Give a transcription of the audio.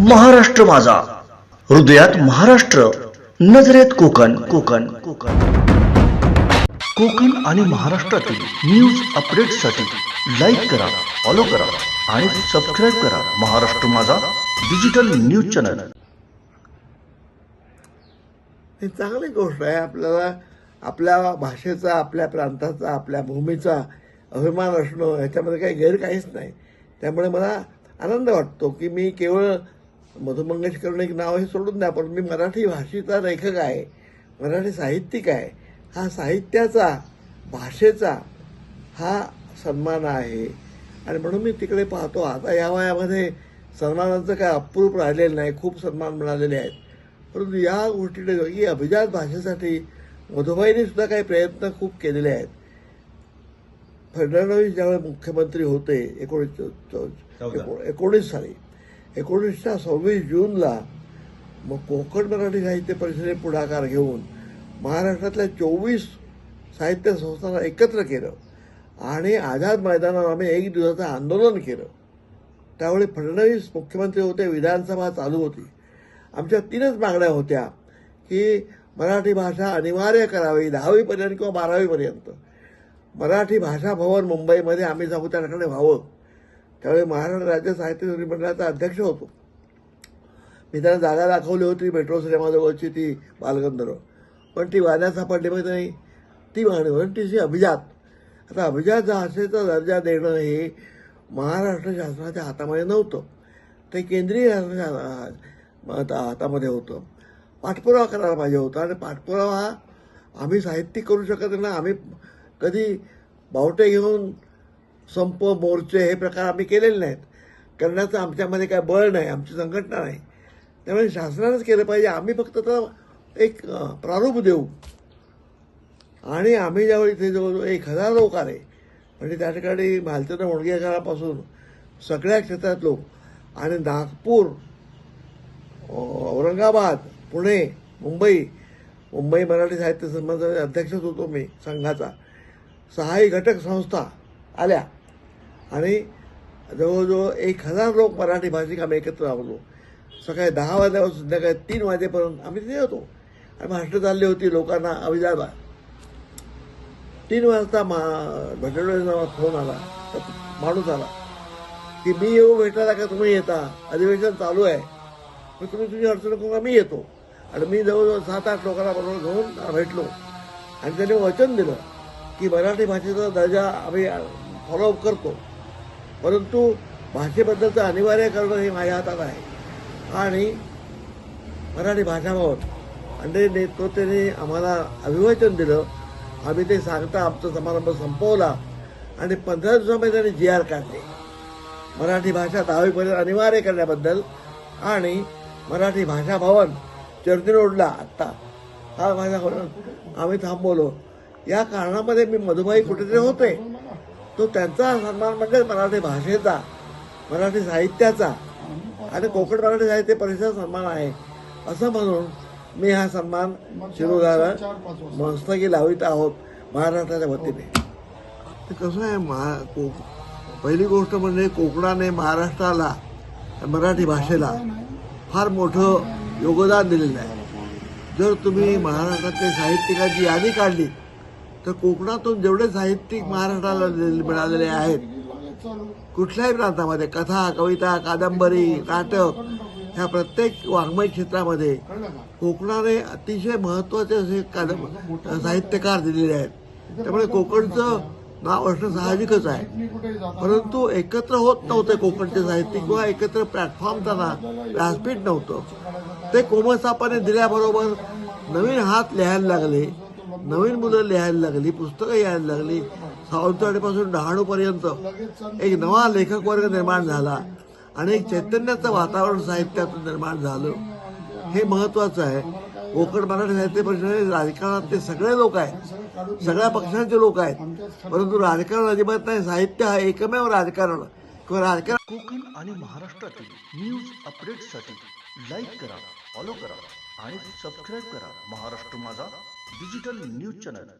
महाराष्ट्र माझा. हृदयात महाराष्ट्र नजरेत कोकण. कोकण कोकण. कोकण आणि महाराष्ट्रातील न्यूज अपडेटसाठी लाईक करा फॉलो करा आणि सबस्क्राईब करा महाराष्ट्र माझा डिजिटल न्यूज चॅनल हे चांगली गोष्ट आहे आपल्याला आपल्या भाषेचा आपल्या प्रांताचा आपल्या भूमीचा अभिमान असणं ह्याच्यामध्ये काही गैर काहीच नाही. त्यामुळे मला आनंद वाटतो की मी केवळ मधु मंगेशकरण एक नाव हे सोडून द्या पण मी मराठी भाषेचा लेखक आहे मराठी साहित्यिक आहे. हा साहित्याचा भाषेचा हा सन्मान आहे. आणि म्हणून मी तिकडे पाहतो आता या वयामध्ये सन्मानाचं काय अप्रूप राहिलेलं नाही खूप सन्मान मिळालेले आहेत. परंतु या गोष्टीने ही अभिजात भाषेसाठी मधुबाईंनी सुद्धा काही प्रयत्न खूप केलेले आहेत. फडणवीस ज्यावेळी मुख्यमंत्री होते एकोणीस एकोणीस साली. एकोणीसच्या सव्वीस जूनला मग कोकण मराठी साहित्य परिषदेने पुढाकार घेऊन महाराष्ट्रातल्या चोवीस साहित्य संस्थांना एकत्र केलं. आणि आझाद मैदानावर आम्ही एक दिवसाचं आंदोलन केलं. त्यावेळी फडणवीस मुख्यमंत्री होते विधानसभा चालू होती. आमच्या तीनच मागण्या होत्या की मराठी भाषा अनिवार्य करावी दहावीपर्यंत किंवा बारावीपर्यंत. मराठी भाषा भवन मुंबईमध्ये आम्ही जाऊ त्या व्हावं. त्यावेळी महाराष्ट्र राज्य साहित्य मंडळाचा अध्यक्ष होतो. मी त्यांना जागा दाखवली होती मेट्रो सिनेमाजवळची ती बालगंधर्व. पण ती वाण्यात सापडली माहिती नाही. ती मागणी म्हणून तिची अभिजात. आता अभिजात भाषेचा दर्जा देणं हे महाराष्ट्र शासनाच्या हातामध्ये नव्हतं. ते केंद्रीय हातामध्ये होतं. पाठपुरावा करायला पाहिजे होता आणि पाठपुरावा हा आम्ही साहित्यिक करू शकत नाही. आम्ही कधी बावटे घेऊन संप मोर्चे हे प्रकार आम्ही केलेले नाहीत. करण्याचं आमच्यामध्ये काय बळ नाही आमची संघटना नाही. त्यामुळे शासनानंच केलं पाहिजे. आम्ही फक्त तर एक प्रारूप देऊ. आणि आम्ही ज्यावेळी इथे जवळजवळ एक हजार लोक आले म्हणजे त्या ठिकाणी भालचंद्र मुणगेकरापासून सगळ्या क्षेत्रात लोक आणि नागपूर औरंगाबाद पुणे मुंबई मुंबई मराठी साहित्य संबंधाचा अध्यक्षच होतो मी संघाचा. सहाही घटक संस्था आल्या. आणि जवळजवळ एक हजार लोक मराठी भाषिक आम्ही एकत्र आलो. सकाळी दहा वाजल्यापासून संध्याकाळी तीन वाजेपर्यंत आम्ही तिथे होतो आणि भाषणं चालली होती लोकांना अविजाबा तीन वाजता मा नावा फोन आला. माणूस आला. की मी येऊ भेटायला का तुम्ही येता? अधिवेशन चालू आहे. मग तुम्ही तुझी अडचण करून मी येतो. आणि मी जवळजवळ सात आठ लोकांना बरोबर घेऊन भेटलो. आणि त्यांनी वचन दिलं की मराठी भाषेचा दर्जा आम्ही फॉलोअप करतो. परंतु भाषेबद्दलचं अनिवार्य करणं हे माझ्या हातात आहे. आणि मराठी भाषा अंडे नेतृत्वाने आम्हाला अभिवाचन दिलं. आम्ही ते सांगता आमचा समारंभ संपवला आणि पंधरा दिवसामध्ये त्यांनी जी आर काढले. मराठी भाषा दहावीपर्यंत अनिवार्य करण्याबद्दल आणि मराठी भाषा भवन चर्ची रोडला आत्ता. हा भाषा आम्ही थांबवलो. या कारणामध्ये मी मधुबाई कुठेतरी होते. तो त्यांचा सन्मान म्हणजे मराठी भाषेचा मराठी साहित्याचा आणि कोकण मराठी साहित्य परिषद सन्मान आहे. असं म्हणून मी हा सन्मान शिरोधारा मस्तकी लावित आहोत महाराष्ट्राच्या वतीने. ते कसं आहे महा को पहिली गोष्ट म्हणजे कोकणाने महाराष्ट्राला मराठी भाषेला फार मोठं योगदान दिलेलं आहे. जर तुम्ही महाराष्ट्रातल्या साहित्यिकांची यादी काढली तर कोकणातून जेवढे साहित्यिक महाराष्ट्राला दिले- मिळालेले आहेत कुठल्याही प्रांतामध्ये कथा कविता कादंबरी नाटक ह्या प्रत्येक वाङ्मय क्षेत्रामध्ये कोकणाने अतिशय महत्त्वाचे असे कादंब साहित्यकार दिलेले आहेत. त्यामुळे कोकणचं नाव असणं साहजिकच आहे. परंतु एकत्र होत नव्हते कोकणचे साहित्यिक किंवा एकत्र प्लॅटफॉर्म त्यांना व्यासपीठ नव्हतं. ते कोमसापाने दिल्याबरोबर नवीन हात लिहायला लागले. नवीन मुलं लिहायला लागली पुस्तकं यायला लागली. सावंतवाडीपासून डहाणूपर्यंत एक नवा लेखक वर्ग निर्माण झाला आणि एक चैतन्याचं वातावरण साहित्यातून निर्माण झालं. हे महत्वाचं आहे. कोकण मराठी साहित्य परिषदेत राजकारणातले सगळे लोक आहेत. सगळ्या पक्षांचे लोक आहेत. परंतु राजकारण अजिबात नाही. साहित्य हा एकमेव राजकारण. किंवा राजकारण कोकण आणि महाराष्ट्रातील न्यूज अपडेटसाठी लाईक करा फॉलो करा आणि सबस्क्राईब करा महाराष्ट्र माझा. Digital news channel